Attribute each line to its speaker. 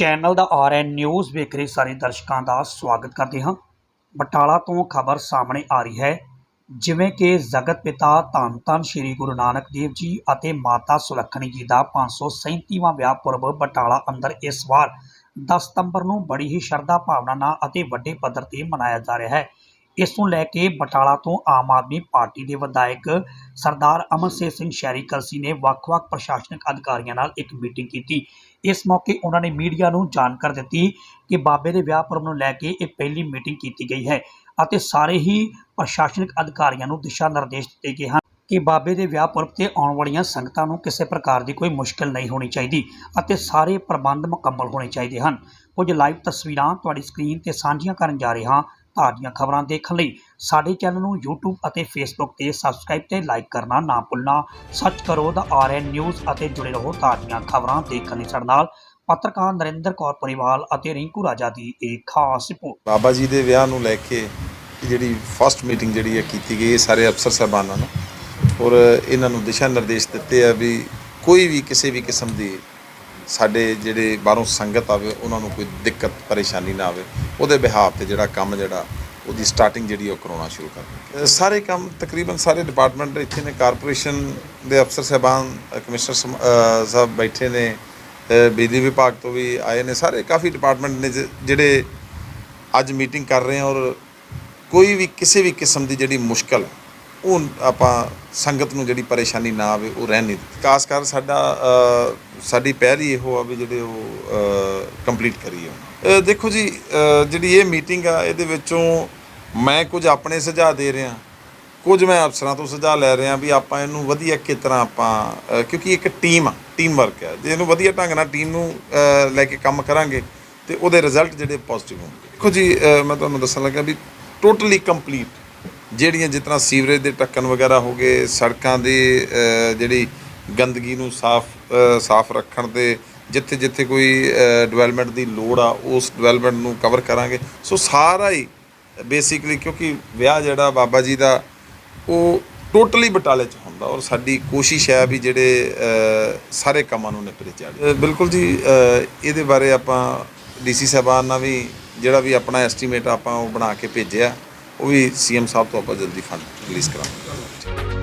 Speaker 1: Channel ਦਾ R N news ਵੇਖ ਰਹੇ ਸਾਰੇ ਦਰਸ਼ਕਾਂ ਦਾ ਸਵਾਗਤ ਕਰਦੇ ਹਾਂ। ਬਟਾਲਾ ਤੋਂ ਖਬਰ ਸਾਹਮਣੇ ਆ ਰਹੀ ਹੈ। ਜਿਵੇਂ ਕਿ ਜਗਤ ਪਿਤਾ ਧੰਨ ਧੰਨ ਸ੍ਰੀ ਗੁਰੂ ਨਾਨਕ ਦੇਵ ਜੀ ਅਤੇ ਮਾਤਾ ਸੁਲੱਖਣੀ ਜੀ ਦਾ 537ਵਾਂ ਵਿਆਹ ਪੁਰਬ ਬਟਾਲਾ ਅੰਦਰ ਇਸ ਵਾਰ 10 ਸਤੰਬਰ ਨੂੰ ਬੜੀ ਹੀ ਸ਼ਰਧਾ ਭਾਵਨਾ ਨਾਲ ਅਤੇ ਵੱਡੇ ਪੱਧਰ ਤੇ ਮਨਾਇਆ ਜਾ ਰਿਹਾ ਹੈ। ਇਸ ਨੂੰ ਲੈ ਕੇ ਬਟਾਲਾ ਤੋਂ ਆਮ ਆਦਮੀ ਪਾਰਟੀ ਦੇ ਵਿਧਾਇਕ ਸਰਦਾਰ ਅਮਨਸੇਰ ਸਿੰਘ ਸ਼ਹਿਰੀ ਕਲਸੀ ਨੇ ਵੱਖ-ਵੱਖ ਪ੍ਰਸ਼ਾਸਨਿਕ ਅਧਿਕਾਰੀਆਂ ਨਾਲ ਇੱਕ ਮੀਟਿੰਗ ਕੀਤੀ। ਇਸ ਮੌਕੇ ਉਹਨਾਂ ਨੇ ਮੀਡੀਆ ਨੂੰ ਜਾਣਕਾਰੀ ਦਿੱਤੀ ਕਿ ਬਾਬੇ ਦੇ ਵਿਆਹ ਪੁਰਬ ਨੂੰ ਲੈ ਕੇ ਇਹ ਪਹਿਲੀ ਮੀਟਿੰਗ ਕੀਤੀ ਗਈ ਹੈ ਅਤੇ ਸਾਰੇ ਹੀ ਪ੍ਰਸ਼ਾਸਨਿਕ ਅਧਿਕਾਰੀਆਂ ਨੂੰ ਦਿਸ਼ਾ ਨਿਰਦੇਸ਼ ਦਿੱਤੇ ਗਏ ਹਨ ਕਿ ਬਾਬੇ ਦੇ ਵਿਆਹ ਪੁਰਬ ਤੇ ਆਉਣ ਵਾਲੀਆਂ ਸੰਗਤਾਂ ਨੂੰ ਕਿਸੇ ਪ੍ਰਕਾਰ ਦੀ ਕੋਈ ਮੁਸ਼ਕਲ ਨਹੀਂ ਹੋਣੀ ਚਾਹੀਦੀ ਅਤੇ ਸਾਰੇ ਪ੍ਰਬੰਧ ਮੁਕੰਮਲ ਹੋਣੇ ਚਾਹੀਦੇ ਹਨ। ਕੁਝ ਲਾਈਵ ਤਸਵੀਰਾਂ ਤੁਹਾਡੀ ਸਕਰੀਨ ਤੇ ਸਾਂਝੀਆਂ ਕਰਨ ਜਾ ਰਹੇ ਹਾਂ। ਤਾਜ਼ੀਆਂ ਖਬਰਾਂ ਦੇਖਣ ਲਈ ਸਾਡੇ ਚੈਨਲ ਨੂੰ YouTube ਅਤੇ Facebook ਤੇ ਸਬਸਕ੍ਰਾਈਬ ਤੇ ਲਾਈਕ ਕਰਨਾ ਨਾ ਭੁੱਲਣਾ। ਸੱਚ ਕਰੋ ਦਾ ਆਰਐਨ ਨਿਊਜ਼ ਅਤੇ ਜੁੜੇ ਰਹੋ ਤਾਜ਼ੀਆਂ ਖਬਰਾਂ ਦੇਖਣ ਲਈ ਸਾਡੇ ਨਾਲ। ਪੱਤਰਕਾਰ ਨਰਿੰਦਰ ਕੌਰ ਪਰਿਵਾਲ ਅਤੇ ਰਿੰਕੂ ਰਾਜਾ ਦੀ ਇੱਕ ਖਾਸ ਰਿਪੋਰਟ।
Speaker 2: ਬਾਬਾ ਜੀ ਦੇ ਵਿਆਹ ਨੂੰ ਲੈ ਕੇ ਜਿਹੜੀ ਫਸਟ ਮੀਟਿੰਗ ਜਿਹੜੀ ਹੈ ਕੀਤੀ ਗਈ ਹੈ ਸਾਰੇ ਅਫਸਰ ਸਾਹਿਬਾਨਾਂ ਨੂੰ। ਔਰ ਇਹਨਾਂ ਨੂੰ ਦਿਸ਼ਾ ਨਿਰਦੇਸ਼ ਦਿੱਤੇ ਆ ਵੀ ਕੋਈ ਵੀ ਕਿਸੇ ਵੀ ਕਿਸਮ ਦੀ ਸਾਡੇ ਜਿਹੜੇ ਬਾਹਰੋਂ ਸੰਗਤ ਆਵੇ, ਉਹਨਾਂ ਨੂੰ ਕੋਈ ਦਿੱਕਤ, ਪਰੇਸ਼ਾਨੀ ਨਾ ਆਵੇ, ਉਹਦੇ ਬਿਹਾਫ ਤੇ ਜਿਹੜਾ ਕੰਮ ਜਿਹੜਾ, ਉਹਦੀ ਸਟਾਰਟਿੰਗ ਜਿਹੜੀ ਉਹ ਕਰਾਉਣਾ ਸ਼ੁਰੂ ਕਰ ਸਾਰੇ ਕੰਮ ਤਕਰੀਬਨ ਸਾਰੇ ਡਿਪਾਰਟਮੈਂਟ ਇੱਥੇ ਨੇ ਕਾਰਪੋਰੇਸ਼ਨ ਦੇ ਅਫਸਰ ਸਾਹਿਬਾਨ ਕਮਿਸ਼ਨਰ ਸਾਹਿਬ ਬੈਠੇ ਨੇ ਬਿਜਲੀ ਵਿਭਾਗ ਤੋਂ ਵੀ ਆਏ ਨੇ, ਸਾਰੇ ਕਾਫੀ ਡਿਪਾਰਟਮੈਂਟ ਨੇ ਜਿਹੜੇ ਅੱਜ ਮੀਟਿੰਗ ਕਰ ਰਹੇ ਹਾਂ ਔਰ ਕੋਈ ਵੀ ਕਿਸੇ ਵੀ ਕਿਸਮ ਦੀ ਜਿਹੜੀ ਮੁਸ਼ਕਲ, ਉਹ ਆਪਾਂ ਸੰਗਤ ਨੂੰ ਜਿਹੜੀ ਪਰੇਸ਼ਾਨੀ ਨਾ ਆਵੇ, ਉਹ ਰਹਿਣ ਨਹੀਂ ਦਿੱਤੀ। ਖਾਸ ਕਰ ਸਾਡਾ ਸਾਡੀ ਪਹਿਲ ਹੀ ਇਹੋ ਆ ਵੀ ਜਿਹੜੇ ਉਹ ਕੰਪਲੀਟ ਕਰੀਏ ਦੇਖੋ ਜੀ ਜਿਹੜੀ ਇਹ ਮੀਟਿੰਗ ਆ, ਇਹਦੇ ਵਿੱਚੋਂ ਮੈਂ ਕੁਝ ਆਪਣੇ ਸੁਝਾਅ ਦੇ ਰਿਹਾ। ਕੁਝ ਮੈਂ ਅਫਸਰਾਂ ਤੋਂ ਸੁਝਾਅ ਲੈ ਰਿਹਾ ਵੀ ਆਪਾਂ ਇਹਨੂੰ ਵਧੀਆ ਕਿਸ ਤਰ੍ਹਾਂ ਆਪਾਂ ਕਿਉਂਕਿ ਇੱਕ ਟੀਮ ਆ ਟੀਮ ਵਰਕ ਆ। ਜੇ ਇਹਨੂੰ ਵਧੀਆ ਢੰਗ ਨਾਲ ਟੀਮ ਨੂੰ ਲੈ ਕੇ ਕੰਮ ਕਰਾਂਗੇ, ਤੇ ਉਹਦੇ ਰਿਜ਼ਲਟ ਜਿਹੜੇ ਪੋਜ਼ਿਟਿਵ ਹੋਣਗੇ। ਦੇਖੋ ਜੀ ਮੈਂ ਤੁਹਾਨੂੰ ਦੱਸਣ ਲੱਗਾ ਵੀ ਟੋਟਲੀ ਕੰਪਲੀਟ ਜਿਹੜੀਆਂ ਜਿਸ ਤਰ੍ਹਾਂ ਸੀਵਰੇਜ ਦੇ ਟੱਕਣ ਵਗੈਰਾ ਹੋ ਗਏ, ਸੜਕਾਂ ਦੇ ਜਿਹੜੀ ਗੰਦਗੀ ਨੂੰ ਸਾਫ਼ ਸਾਫ਼ ਰੱਖਣ ਤੇ ਜਿੱਥੇ ਜਿੱਥੇ ਕੋਈ ਡਿਵੈਲਪਮੈਂਟ ਦੀ ਲੋੜ ਆ, ਉਸ ਡਿਵੈਲਪਮੈਂਟ ਨੂੰ ਕਵਰ ਕਰਾਂਗੇ। ਸੋ ਸਾਰਾ ਹੀ ਬੇਸਿਕਲੀ ਕਿਉਂਕਿ ਵਿਆਹ ਜਿਹੜਾ ਬਾਬਾ ਜੀ ਦਾ, ਉਹ ਟੋਟਲੀ ਬਟਾਲੇ ਚ ਹੁੰਦਾ ਔਰ ਸਾਡੀ ਕੋਸ਼ਿਸ਼ ਹੈ ਵੀ ਜਿਹੜੇ ਸਾਰੇ ਕੰਮਾਂ ਨੂੰ ਨਿਪਰੇ ਚਾੜੀਏ ਬਿਲਕੁਲ ਜੀ ਇਹਦੇ ਬਾਰੇ ਆਪਾਂ ਡੀਸੀ ਸਾਹਿਬਾਨ ਨਾਲ ਵੀ, ਜਿਹੜਾ ਵੀ ਆਪਣਾ ਐਸਟੀਮੇਟ ਆਪਾਂ ਉਹ ਬਣਾ ਕੇ ਭੇਜਿਆ, ਉਹ ਵੀ ਸੀਐਮ ਸਾਹਿਬ ਤੋਂ ਆਪਾਂ ਜਲਦੀ ਫੰਡ ਰਿਲੀਜ਼ ਕਰਾਂਗੇ।